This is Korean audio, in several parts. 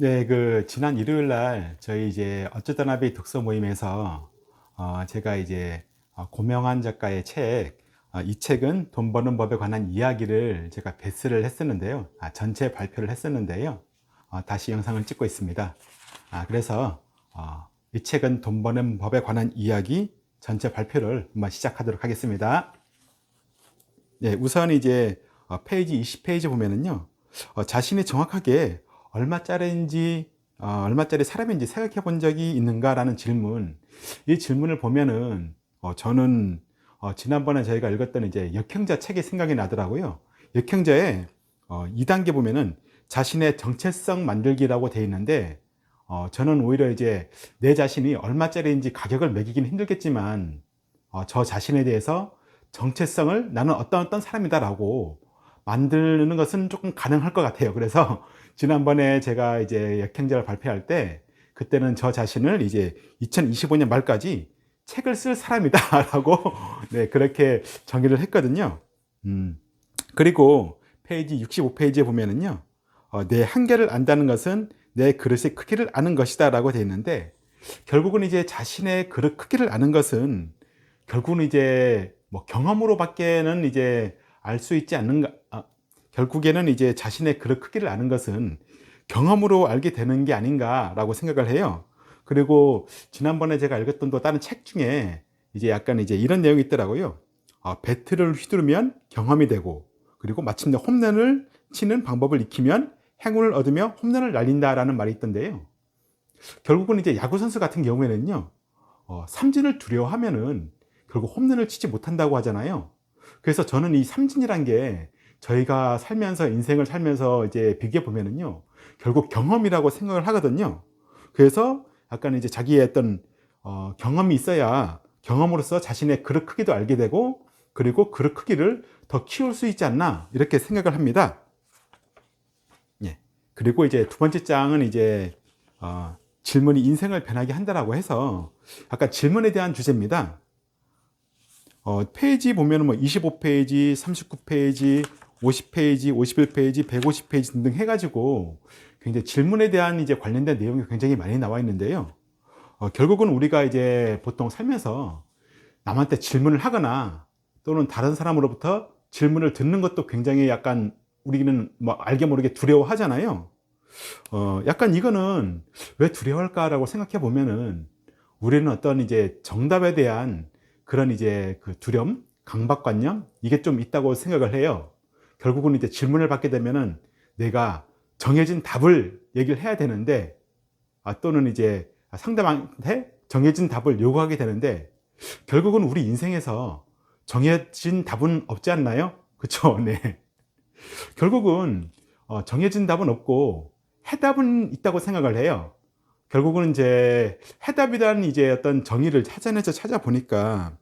네, 그 지난 일요일 날 저희 이제 어쩌다 나비 독서 모임에서 어, 제가 이제 어, 고명환 작가의 책, 어, 이 책은 돈 버는 법에 관한 이야기를 제가 베스를 했었는데요. 아, 전체 발표를 했었는데요. 어, 다시 영상을 찍고 있습니다. 아, 그래서 어, 이 책은 돈 버는 법에 관한 이야기 전체 발표를 한번 시작하도록 하겠습니다. 네, 우선 이제 어, 페이지 20페이지 보면은요, 어, 자신이 정확하게 얼마짜리인지, 어, 얼마짜리 사람인지 생각해 본 적이 있는가라는 질문. 이 질문을 보면은, 어, 저는, 어, 지난번에 저희가 읽었던 이제 역행자 책이 생각이 나더라고요. 역행자에, 어, 2단계 보면은 자신의 정체성 만들기라고 돼 있는데, 어, 저는 오히려 이제 내 자신이 얼마짜리인지 가격을 매기긴 힘들겠지만, 어, 저 자신에 대해서 정체성을 나는 어떤 어떤 사람이다라고 만드는 것은 조금 가능할 것 같아요. 그래서 지난번에 제가 이제 역행자를 발표할 때 그때는 저 자신을 이제 2025년 말까지 책을 쓸 사람이다라고 네, 그렇게 정의를 했거든요. 음. 그리고 페이지 65페이지에 보면은요. 어, 내 한계를 안다는 것은 내 그릇의 크기를 아는 것이다라고 되어 있는데 결국은 이제 자신의 그릇 크기를 아는 것은 결국은 이제 뭐 경험으로밖에는 이제 알 수 있지 않는가 아, 결국에는 이제 자신의 그릇 크기를 아는 것은 경험으로 알게 되는 게 아닌가라고 생각을 해요. 그리고 지난번에 제가 읽었던 또 다른 책 중에 이제 약간 이제 이런 내용이 있더라고요. 어, 배트를 휘두르면 경험이 되고 그리고 마침내 홈런을 치는 방법을 익히면 행운을 얻으며 홈런을 날린다라는 말이 있던데요. 결국은 이제 야구 선수 같은 경우에는요, 어, 삼진을 두려워하면은 결국 홈런을 치지 못한다고 하잖아요. 그래서 저는 이 삼진이란 게 저희가 살면서 인생을 살면서 이제 비교해 보면은요, 결국 경험이라고 생각을 하거든요. 그래서 약간 이제 자기의 어떤 어, 경험이 있어야 경험으로서 자신의 그릇 크기도 알게 되고 그리고 그릇 크기를 더 키울 수 있지 않나 이렇게 생각을 합니다. 예. 그리고 이제 두 번째 장은 이제 어, 질문이 인생을 변하게 한다라고 해서 아까 질문에 대한 주제입니다. 어, 페이지 보면은 뭐 25페이지, 39페이지, 50페이지, 51페이지, 150페이지 등등 해가지고 굉장히 질문에 대한 이제 관련된 내용이 굉장히 많이 나와 있는데요. 어, 결국은 우리가 이제 보통 살면서 남한테 질문을 하거나 또는 다른 사람으로부터 질문을 듣는 것도 굉장히 약간 우리는 뭐 알게 모르게 두려워하잖아요. 어, 약간 이거는 왜 두려워할까라고 생각해 보면은 우리는 어떤 이제 정답에 대한 그런 이제 그 두려움, 강박관념 이게 좀 있다고 생각을 해요. 결국은 이제 질문을 받게 되면은 내가 정해진 답을 얘기를 해야 되는데 아, 또는 이제 상대방한테 정해진 답을 요구하게 되는데 결국은 우리 인생에서 정해진 답은 없지 않나요? 그쵸? 네. 결국은 어, 정해진 답은 없고 해답은 있다고 생각을 해요. 결국은 이제 해답이라는 이제 어떤 정의를 찾아내서 찾아보니까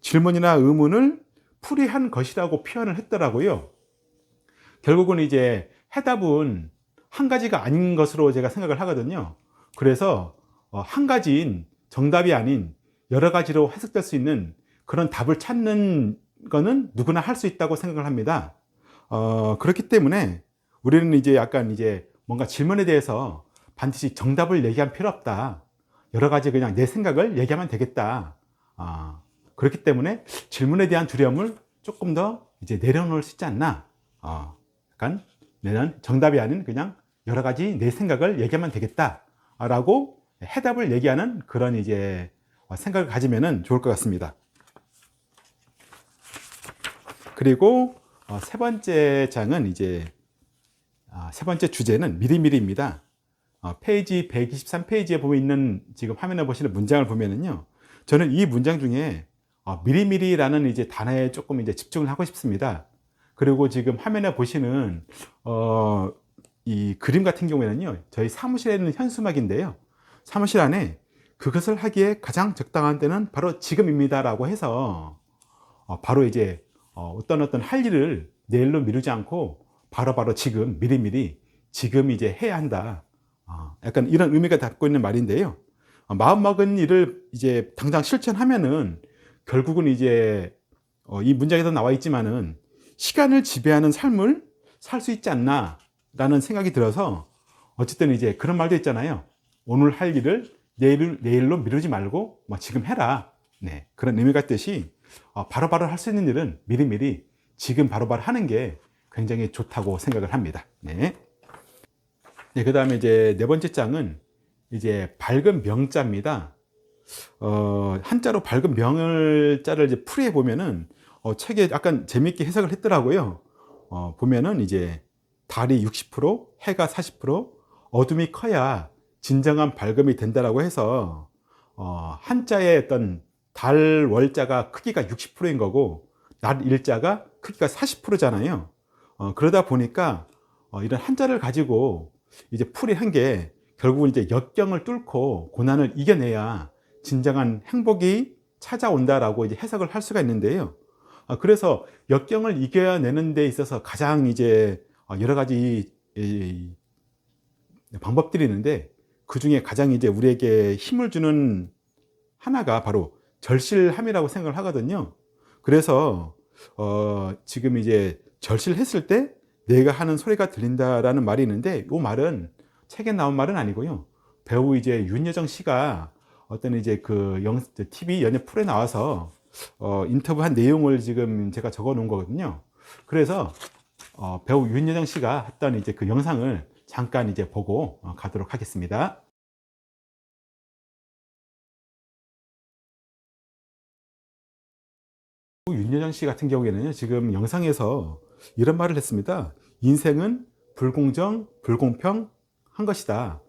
질문이나 의문을 풀이한 것이라고 표현을 했더라고요. 결국은 이제 해답은 한 가지가 아닌 것으로 제가 생각을 하거든요. 그래서 어, 한 가지인 정답이 아닌 여러 가지로 해석될 수 있는 그런 답을 찾는 거는 누구나 할 수 있다고 생각을 합니다. 어, 그렇기 때문에 우리는 이제 약간 이제 뭔가 질문에 대해서 반드시 정답을 얘기할 필요 없다. 여러 가지 그냥 내 생각을 얘기하면 되겠다. 아, 그렇기 때문에 질문에 대한 두려움을 조금 더 이제 내려놓을 수 있지 않나. 어, 약간 내는 정답이 아닌 그냥 여러 가지 내 생각을 얘기하면 되겠다. 라고 해답을 얘기하는 그런 이제 생각을 가지면 좋을 것 같습니다. 그리고 어, 세 번째 장은 이제 아, 세 번째 주제는 미리미리입니다. 어, 페이지 123페이지에 보면 있는 지금 화면에 보시는 문장을 보면은요. 저는 이 문장 중에 어, 미리미리라는 이제 단어에 조금 이제 집중을 하고 싶습니다. 그리고 지금 화면에 보시는 어, 이 그림 같은 경우에는요. 저희 사무실에 있는 현수막인데요. 사무실 안에 그것을 하기에 가장 적당한 때는 바로 지금입니다라고 해서 어, 바로 이제 어, 어떤 어떤 할 일을 내일로 미루지 않고 바로바로 바로 지금 미리미리 지금 이제 해야 한다. 어, 약간 이런 의미가 담고 있는 말인데요. 어, 마음 먹은 일을 이제 당장 실천하면은 결국은 이제 어, 이 문장에도 나와 있지만은 시간을 지배하는 삶을 살 수 있지 않나라는 생각이 들어서 어쨌든 이제 그런 말도 있잖아요. 오늘 할 일을 내일, 내일로 미루지 말고 뭐 지금 해라. 네. 그런 의미가 있듯이 어, 바로바로 할 수 있는 일은 미리미리 지금 바로바로 하는 게 굉장히 좋다고 생각을 합니다. 네. 네, 그 다음에 이제 네 번째 장은 이제 밝은 명자입니다. 어, 한자로 밝은 명을 자를 이제 풀이해 보면은 어, 책에 약간 재밌게 해석을 했더라고요. 어, 보면은 이제 달이 60%, 해가 40%, 어둠이 커야 진정한 밝음이 된다라고 해서 어, 한자의 어떤 달 월자가 크기가 60%인 거고 날 일자가 크기가 40%잖아요. 어, 그러다 보니까 어, 이런 한자를 가지고 이제 풀이 한 게 결국은 이제 역경을 뚫고 고난을 이겨내야 진정한 행복이 찾아온다라고 이제 해석을 할 수가 있는데요. 어, 그래서 역경을 이겨내는 데 있어서 가장 이제 어, 여러 가지 방법들이 있는데 그 중에 가장 이제 우리에게 힘을 주는 하나가 바로 절실함이라고 생각을 하거든요. 그래서 어, 지금 이제 절실했을 때 내가 하는 소리가 들린다라는 말이 있는데 이 말은 책에 나온 말은 아니고요. 배우 이제 윤여정 씨가 어떤 이제 그 영, TV 연예 풀에 나와서 어, 인터뷰한 내용을 지금 제가 적어 놓은 거거든요. 그래서 어, 배우 윤여정 씨가 했던 이제 그 영상을 잠깐 이제 보고 어, 가도록 하겠습니다. 윤여정 씨 같은 경우에는 지금 영상에서 이런 말을 했습니다. 인생은 불공정, 불공평 한 것이다.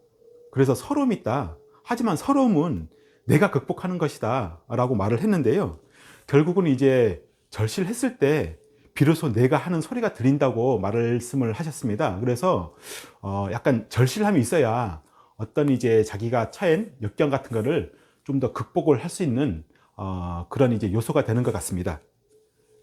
그래서 서러움이 있다. 하지만 서러움은 내가 극복하는 것이다. 라고 말을 했는데요. 결국은 이제 절실 했을 때 비로소 내가 하는 소리가 들린다고 말씀을 하셨습니다. 그래서 어 약간 절실함이 있어야 어떤 이제 자기가 처한 역경 같은 거를 좀 더 극복을 할 수 있는 어 그런 이제 요소가 되는 것 같습니다.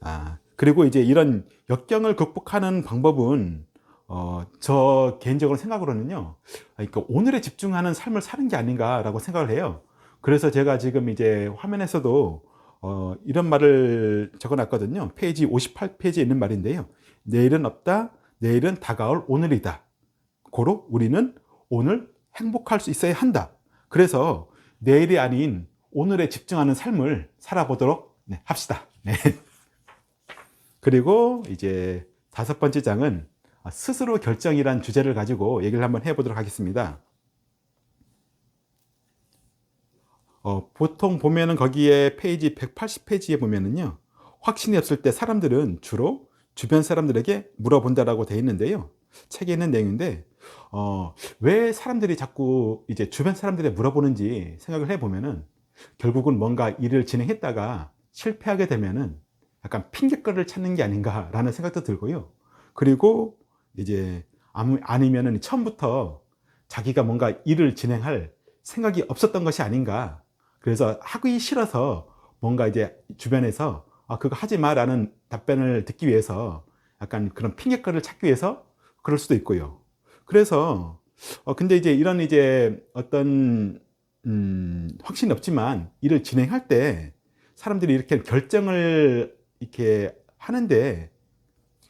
아, 그리고 이제 이런 역경을 극복하는 방법은 어, 저 개인적으로 생각으로는요. 그러니까 오늘에 집중하는 삶을 사는 게 아닌가라고 생각을 해요. 그래서 제가 지금 이제 화면에서도 어, 이런 말을 적어놨거든요. 페이지 58페이지에 있는 말인데요. 내일은 없다. 내일은 다가올 오늘이다. 고로 우리는 오늘 행복할 수 있어야 한다. 그래서 내일이 아닌 오늘에 집중하는 삶을 살아보도록 네, 합시다. 네. 그리고 이제 다섯 번째 장은 스스로 결정이란 주제를 가지고 얘기를 한번 해보도록 하겠습니다. 어, 보통 보면은 거기에 페이지 180페이지에 보면은요, 확신이 없을 때 사람들은 주로 주변 사람들에게 물어본다라고 되어 있는데요. 책에 있는 내용인데, 어, 왜 사람들이 자꾸 이제 주변 사람들에 물어보는지 생각을 해보면은 결국은 뭔가 일을 진행했다가 실패하게 되면은 약간 핑계거리를 찾는 게 아닌가라는 생각도 들고요. 그리고 이제 아니면은 처음부터 자기가 뭔가 일을 진행할 생각이 없었던 것이 아닌가. 그래서 하기 싫어서 뭔가 이제 주변에서 아, 그거 하지 마라는 답변을 듣기 위해서 약간 그런 핑계거리를 찾기 위해서 그럴 수도 있고요. 그래서 어, 근데 이제 이런 이제 어떤 음, 확신이 없지만 일을 진행할 때 사람들이 이렇게 결정을 이렇게 하는데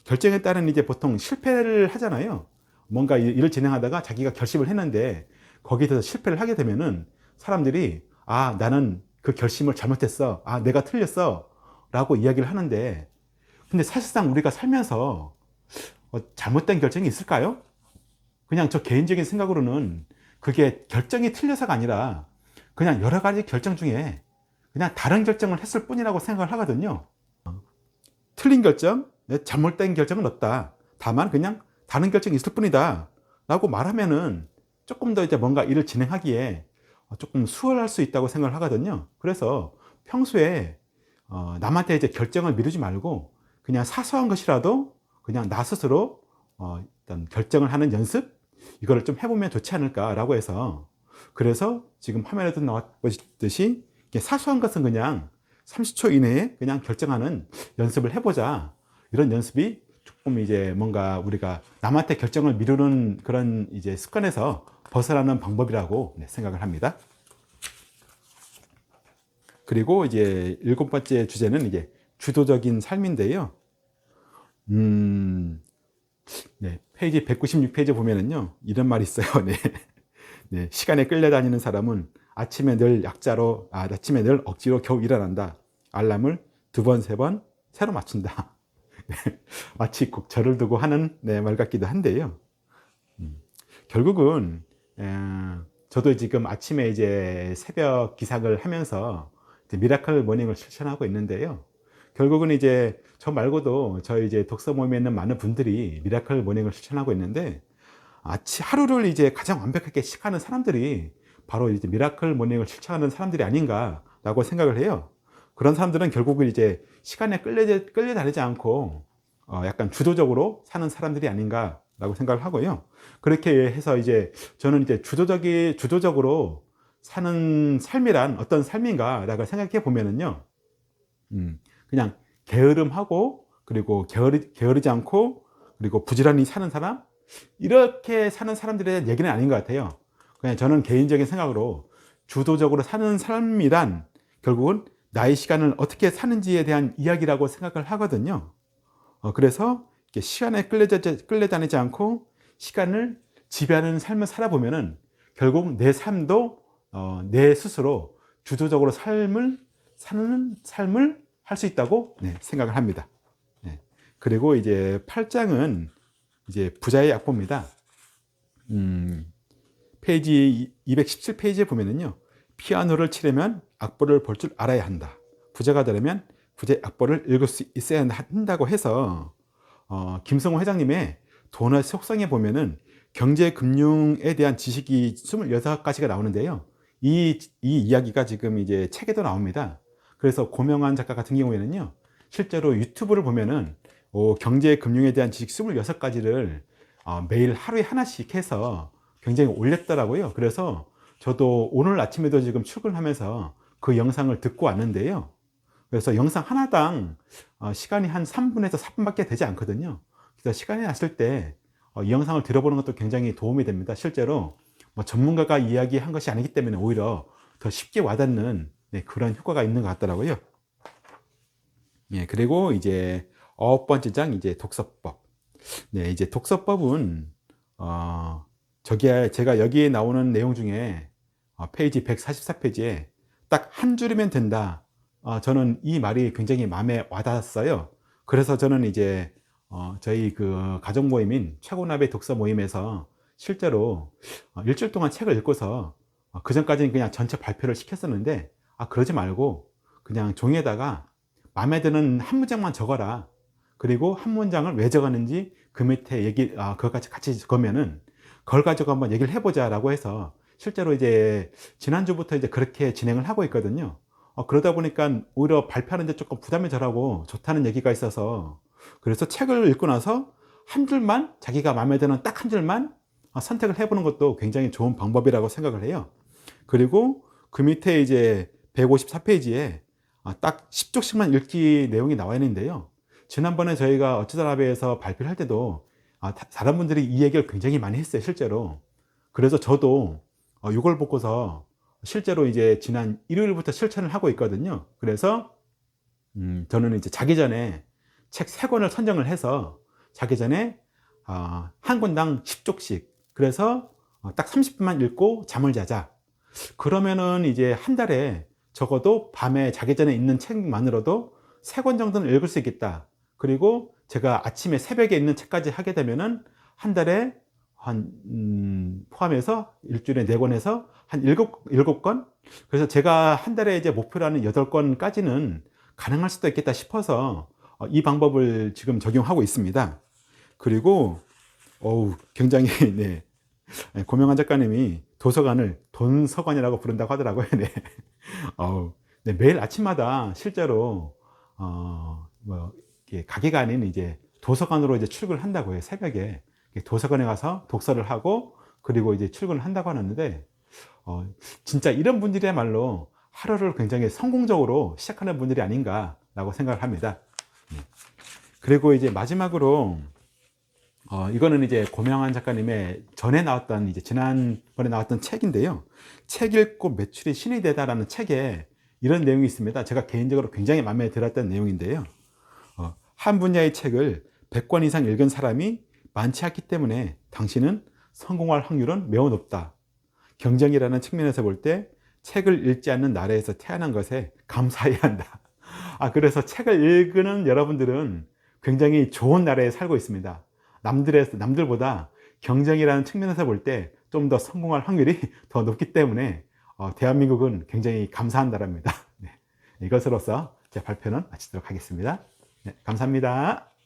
결정에 따른 이제 보통 실패를 하잖아요. 뭔가 이- 일을 진행하다가 자기가 결심을 했는데 거기에 대해서 실패를 하게 되면은 사람들이 아, 나는 그 결심을 잘못했어. 아, 내가 틀렸어. 라고 이야기를 하는데 근데 사실상 우리가 살면서 어, 잘못된 결정이 있을까요? 그냥 저 개인적인 생각으로는 그게 결정이 틀려서가 아니라 그냥 여러 가지 결정 중에 그냥 다른 결정을 했을 뿐이라고 생각을 하거든요. 틀린 결정, 네, 잘못된 결정은 없다. 다만 그냥 다른 결정이 있을 뿐이다. 라고 말하면은 조금 더 이제 뭔가 일을 진행하기에 조금 수월할 수 있다고 생각을 하거든요. 그래서 평소에 어, 남한테 이제 결정을 미루지 말고 그냥 사소한 것이라도 그냥 나 스스로 어, 일단 결정을 하는 연습 이거를 좀 해보면 좋지 않을까라고 해서 그래서 지금 화면에도 나왔듯이 사소한 것은 그냥 30초 이내에 그냥 결정하는 연습을 해보자. 이런 연습이 조금 이제 뭔가 우리가 남한테 결정을 미루는 그런 이제 습관에서 벗어나는 방법이라고 네, 생각을 합니다. 그리고 이제 일곱 번째 주제는 이제 주도적인 삶인데요. 음, 네, 페이지 196페이지 보면은요, 이런 말이 있어요. 네. 네, 시간에 끌려다니는 사람은 아침에 늘 약자로, 아, 아침에 늘 억지로 겨우 일어난다. 알람을 두 번, 세 번 새로 맞춘다. 네, 마치 꼭 절을 두고 하는 네, 말 같기도 한데요. 음, 결국은, 에, 저도 지금 아침에 이제 새벽 기상을 하면서 미라클 모닝을 실천하고 있는데요. 결국은 이제 저 말고도 저희 이제 독서 모임에 있는 많은 분들이 미라클 모닝을 실천하고 있는데 아치 하루를 이제 가장 완벽하게 시작하는 사람들이 바로 이제 미라클 모닝을 실천하는 사람들이 아닌가라고 생각을 해요. 그런 사람들은 결국은 이제 시간에 끌려 끌려다니지 않고 어 약간 주도적으로 사는 사람들이 아닌가라고 생각을 하고요. 그렇게 해서 이제 저는 이제 주도적이 주도적으로 사는 삶이란 어떤 삶인가라고 생각해 보면은요. 음, 그냥 게으름하고 그리고 게으르, 게으르지 않고 그리고 부지런히 사는 사람 이렇게 사는 사람들에 대한 얘기는 아닌 것 같아요. 그냥 저는 개인적인 생각으로 주도적으로 사는 삶이란 결국은 나의 시간을 어떻게 사는지에 대한 이야기라고 생각을 하거든요. 어, 그래서 시간에 끌려다니지, 끌려다니지 않고 시간을 지배하는 삶을 살아보면은 결국 내 삶도 어, 내 스스로 주도적으로 삶을 사는 삶을 할 수 있다고 네, 생각을 합니다. 네. 그리고 이제 8장은 이제 부자의 악보입니다. 음, 페이지 217페이지에 보면은요. 피아노를 치려면 악보를 볼 줄 알아야 한다. 부자가 되려면 부자의 악보를 읽을 수 있어야 한다고 해서 어, 김성호 회장님의 돈의 속성에 보면은 경제 금융에 대한 지식이 26가지가 나오는데요. 이, 이 이야기가 지금 이제 책에도 나옵니다. 그래서 고명환 작가 같은 경우에는요, 실제로 유튜브를 보면은 어, 경제 금융에 대한 지식 26가지를 어, 매일 하루에 하나씩 해서 굉장히 올렸더라고요. 그래서 저도 오늘 아침에도 지금 출근하면서 그 영상을 듣고 왔는데요. 그래서 영상 하나당 어, 시간이 한 3분에서 4분밖에 되지 않거든요. 그래서 시간이 났을 때 어, 이 영상을 들어보는 것도 굉장히 도움이 됩니다. 실제로 뭐 전문가가 이야기한 것이 아니기 때문에 오히려 더 쉽게 와닿는 네, 그런 효과가 있는 것 같더라고요. 예, 그리고 이제 아홉 번째 장 이제 독서법. 네, 이제 독서법은 어, 저기에 제가 여기에 나오는 내용 중에 어, 페이지 144페이지에 딱 한 줄이면 된다. 어, 저는 이 말이 굉장히 마음에 와닿았어요. 그래서 저는 이제 어, 저희 그 가족 모임인 최고나베 독서 모임에서 실제로 어, 일주일 동안 책을 읽고서 어, 그 전까지는 그냥 전체 발표를 시켰었는데 아 그러지 말고 그냥 종이에다가 마음에 드는 한 문장만 적어라. 그리고 한 문장을 왜 적었는지 그 밑에 얘기 아 그것까지 같이 적으면은 그걸 가지고 한번 얘기를 해보자라고 해서 실제로 이제 지난주부터 이제 그렇게 진행을 하고 있거든요. 어, 그러다 보니까 오히려 발표하는데 조금 부담이 덜하고 좋다는 얘기가 있어서 그래서 책을 읽고 나서 한 줄만 자기가 마음에 드는 딱 한 줄만 어, 선택을 해보는 것도 굉장히 좋은 방법이라고 생각을 해요. 그리고 그 밑에 이제 154페이지에 어, 딱 10쪽씩만 읽기 내용이 나와 있는데요. 지난번에 저희가 어쩌다 라베에서 발표를 할 때도 아, 다른 분들이 이 얘기를 굉장히 많이 했어요, 실제로. 그래서 저도 어, 이걸 보고서 실제로 이제 지난 일요일부터 실천을 하고 있거든요. 그래서 음, 저는 이제 자기 전에 책 세 권을 선정을 해서 자기 전에 어, 한 권당 10쪽씩 그래서 어, 딱 30분만 읽고 잠을 자자. 그러면은 이제 한 달에 적어도 밤에 자기 전에 읽는 책만으로도 세 권 정도는 읽을 수 있겠다. 그리고 제가 아침에 새벽에 읽는 책까지 하게 되면은 한 달에 한 음, 포함해서 일주일에 네 권에서 한 일곱 일곱 권. 그래서 제가 한 달에 이제 목표로 하는 여덟 권까지는 가능할 수도 있겠다 싶어서 어, 이 방법을 지금 적용하고 있습니다. 그리고 어우 굉장히 네 고명한 작가님이 도서관을 돈서관이라고 부른다고 하더라고요. 네. 어우, 네, 매일 아침마다 실제로 어, 뭐 가게가 아닌 이제 도서관으로 이제 출근을 한다고 해요. 새벽에 도서관에 가서 독서를 하고 그리고 이제 출근을 한다고 하는데 어, 진짜 이런 분들이야말로 하루를 굉장히 성공적으로 시작하는 분들이 아닌가라고 생각을 합니다. 네. 그리고 이제 마지막으로 어, 이거는 이제 고명한 작가님의 전에 나왔던 이제 지난번에 나왔던 책인데요. 책 읽고 매출이 신이 되다라는 책에 이런 내용이 있습니다. 제가 개인적으로 굉장히 마음에 들었던 내용인데요. 어, 한 분야의 책을 100권 이상 읽은 사람이 많지 않기 때문에 당신은 성공할 확률은 매우 높다. 경쟁이라는 측면에서 볼 때 책을 읽지 않는 나라에서 태어난 것에 감사해야 한다. 아, 그래서 책을 읽는 여러분들은 굉장히 좋은 나라에 살고 있습니다. 남들의, 남들보다 경쟁이라는 측면에서 볼 때 좀 더 성공할 확률이 더 높기 때문에 어, 대한민국은 굉장히 감사한 나라입니다. 네. 이것으로서 제 발표는 마치도록 하겠습니다. 네, 감사합니다.